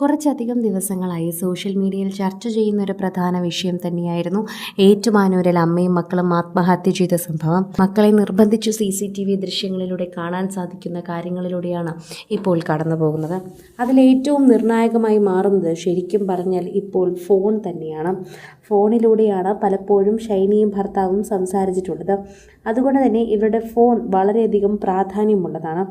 കുറച്ചധികം ദിവസങ്ങളായി സോഷ്യൽ മീഡിയയിൽ ചർച്ച ചെയ്യുന്ന ഒരു പ്രധാന വിഷയം തന്നെയായിരുന്നു ഏറ്റുമാനൂരിൽ അമ്മയും മക്കളും ആത്മഹത്യ ചെയ്ത സംഭവം. മക്കളെ നിർബന്ധിച്ചു സി സി ടി വി ദൃശ്യങ്ങളിലൂടെ കാണാൻ സാധിക്കുന്ന കാര്യങ്ങളിലൂടെയാണ് ഇപ്പോൾ കടന്നു പോകുന്നത്. അതിലേറ്റവും നിർണായകമായി മാറുന്നത് ശരിക്കും പറഞ്ഞാൽ ഇപ്പോൾ ഫോൺ തന്നെയാണ്. ഫോണിലൂടെയാണ് പലപ്പോഴും ഷൈനിയും ഭർത്താവും സംസാരിച്ചിട്ടുള്ളത്. അതുകൊണ്ട് തന്നെ ഇവരുടെ ഫോൺ വളരെയധികം പ്രാധാന്യമുള്ളതാണ്.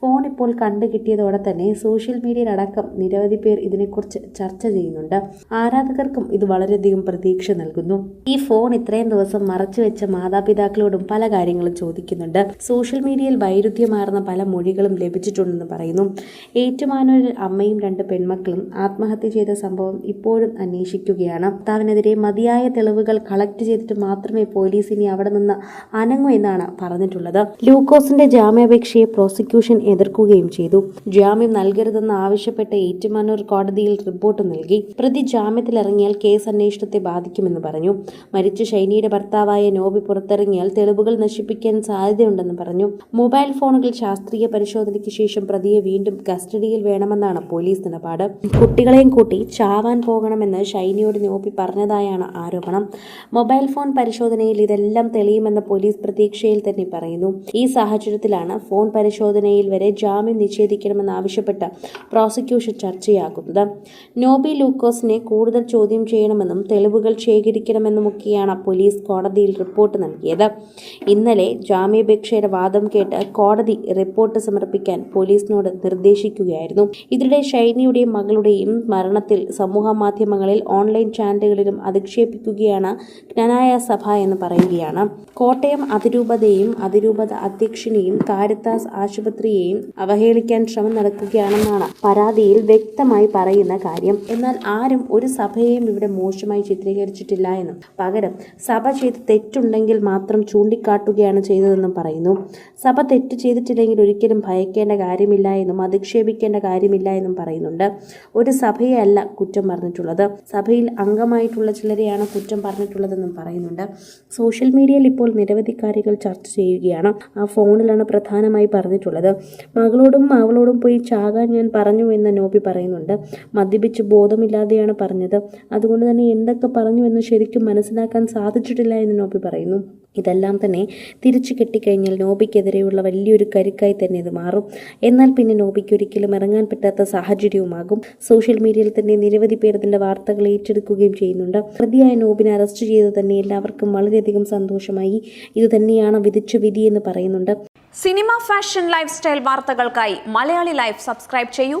ഫോൺ ഇപ്പോൾ കണ്ടു കിട്ടിയതോടെ തന്നെ സോഷ്യൽ മീഡിയയിലടക്കം നിരവധി പേർ ഇതിനെക്കുറിച്ച് ചർച്ച ചെയ്യുന്നുണ്ട്. ആരാധകർക്കും ഇത് വളരെയധികം പ്രതീക്ഷ നൽകുന്നു. ഈ ഫോൺ ഇത്രയും ദിവസം മറച്ചു വെച്ച മാതാപിതാക്കളോടും പല കാര്യങ്ങളും ചോദിക്കുന്നുണ്ട്. സോഷ്യൽ മീഡിയയിൽ വൈരുദ്ധ്യമാർന്ന പല മൊഴികളും ലഭിച്ചിട്ടുണ്ടെന്ന് പറയുന്നു. ഏറ്റുമാനൂരിൽ അമ്മയും രണ്ട് പെൺമക്കളും ആത്മഹത്യ ചെയ്ത സംഭവം ഇപ്പോഴും അന്വേഷിക്കുകയാണ്. ഭർത്താവിനെതിരെ മതിയായ തെളിവുകൾ കളക്ട് ചെയ്തിട്ട് മാത്രമേ പോലീസ് ഇനി അവിടെ നിന്ന് അനങ്ങൂ എന്നാണ് പറഞ്ഞിട്ടുള്ളത്. ലൂക്കോസിന്റെ ജാമ്യാപേക്ഷയെ പ്രോസിക്യൂഷൻ എതിർക്കുകയും ചെയ്തു. ജാമ്യം നൽകരുതെന്ന് ആവശ്യപ്പെട്ട് ഏറ്റുമാനൂർ കോടതിയിൽ റിപ്പോർട്ട് നൽകി. പ്രതി ജാമ്യത്തിലിറങ്ങിയാൽ കേസ് അന്വേഷണത്തെ ബാധിക്കുമെന്ന് പറഞ്ഞു. മരിച്ച ഷൈനിയുടെ ഭർത്താവായ നോബി പുറത്തിറങ്ങിയാൽ തെളിവുകൾ നശിപ്പിക്കാൻ സാധ്യതയുണ്ടെന്ന് പറഞ്ഞു. മൊബൈൽ ഫോണുകൾ ശാസ്ത്രീയ പരിശോധനയ്ക്ക് ശേഷം പ്രതിയെ വീണ്ടും കസ്റ്റഡിയിൽ വേണമെന്നാണ് പോലീസ് നിലപാട്. കുട്ടികളെയും കൂട്ടി ചാവാൻ പോകണമെന്ന് ഷൈനിയോട് നോബി പറഞ്ഞതായാണ് ആരോപണം. മൊബൈൽ ഫോൺ പരിശോധനയിൽ ഇതെല്ലാം തെളിയുമെന്ന് പോലീസ് പ്രതീക്ഷയിൽ തന്നെ പറയുന്നു. ഈ സാഹചര്യത്തിലാണ് ഫോൺ പരിശോധനയിൽ വരെ ജാമ്യം നിഷേധിക്കണമെന്നാവശ്യപ്പെട്ട് പ്രോസിക്യൂഷൻ ചർച്ചയാകുന്നത് നോബി ലൂക്കോസിനെ കൂടുതൽ ചോദ്യം ചെയ്യണമെന്നും തെളിവുകൾ ശേഖരിക്കണമെന്നുമൊക്കെയാണ് പോലീസ് കോടതിയിൽ റിപ്പോർട്ട് നൽകിയത്. ഇന്നലെ ജാമ്യാപേക്ഷയുടെ വാദം കേട്ട് കോടതി റിപ്പോർട്ട് സമർപ്പിക്കാൻ പോലീസിനോട് നിർദ്ദേശിക്കുകയായിരുന്നു. ഇതിനിടെ ഷൈനിയുടെയും മകളുടെയും മരണത്തിൽ സമൂഹ മാധ്യമങ്ങളിൽ ഓൺലൈൻ ചാനലുകളിലും അധിക്ഷേപിക്കുകയാണ് ജ്ഞാനായ സഭ എന്ന് പറയുകയാണ്. കോട്ടയം അതിരൂപതയെയും അതിരൂപത അധ്യക്ഷനെയും കാരിത്താസ് ആശുപത്രിയെയും അവഹേളിക്കാൻ ശ്രമം നടക്കുകയാണെന്നാണ് പരാതിയിൽ വ്യക്തമായി പറയുന്ന കാര്യം. എന്നാൽ ആരും ഒരു സഭയെയും ഇവിടെ മോശമായി ചിത്രീകരിച്ചിട്ടില്ല എന്നും. പകരം സഭ ചെയ്ത് തെറ്റുണ്ടെങ്കിൽ മാത്രം ചൂണ്ടിക്കാട്ടുകയാണ് ചെയ്തതെന്നും പറയുന്നു. സഭ തെറ്റ് ചെയ്തിട്ടില്ലെങ്കിൽ ഒരിക്കലും ഭയക്കേണ്ട കാര്യമില്ല എന്നും അധിക്ഷേപിക്കേണ്ട കാര്യമില്ല എന്നും പറയുന്നുണ്ട്. ഒരു സഭയെ അല്ല കുറ്റം പറഞ്ഞിട്ടുള്ളത്. സഭയിൽ അംഗമായിട്ടുള്ള ചിലരെയാണ് കുറ്റം പറഞ്ഞിട്ടുള്ളതെന്നും പറയുന്നുണ്ട്. സോഷ്യൽ മീഡിയയിൽ ഇപ്പോൾ നിരവധി കാര്യങ്ങൾ ചർച്ച ചെയ്യുകയാണ്. ആ ഫോണിലാണ് പ്രധാനമായി പറഞ്ഞിട്ടുള്ളത്. മകളോടും അവളോടും പോയി ചാകാൻ ഞാൻ പറഞ്ഞു എന്ന് നോബി പറയുന്നുണ്ട്. മദ്യപിച്ച് ബോധമില്ലാതെയാണ് പറഞ്ഞത്. അതുകൊണ്ട് തന്നെ എന്തൊക്കെ പറഞ്ഞു എന്ന് ശരിക്കും മനസ്സിലാക്കാൻ സാധിച്ചിട്ടില്ല എന്ന് നോബി പറയുന്നു. ഇതെല്ലാം തന്നെ തിരിച്ചു കെട്ടിക്കഴിഞ്ഞാൽ നോബിക്കെതിരെയുള്ള വലിയൊരു കരുക്കായി തന്നെ ഇത് മാറും. എന്നാൽ പിന്നെ നോബിക്ക് ഒരിക്കലും ഇറങ്ങാൻ പറ്റാത്ത സാഹചര്യവുമാകും. സോഷ്യൽ മീഡിയയിൽ തന്നെ നിരവധി പേർ ഇതിന്റെ വാർത്തകൾ ഏറ്റെടുക്കുകയും ചെയ്യുന്നുണ്ട്. പ്രതിയായ നോബിനെ അറസ്റ്റ് ചെയ്ത് തന്നെ എല്ലാവർക്കും വളരെയധികം സന്തോഷമായി. ഇത് തന്നെയാണ് വിധിച്ച വിധി എന്ന് പറയുന്നുണ്ട്. സിനിമ ഫാഷൻ ലൈഫ് സ്റ്റൈൽ വാർത്തകൾക്കായി മലയാളി ലൈഫ് സബ്സ്ക്രൈബ് ചെയ്യൂ.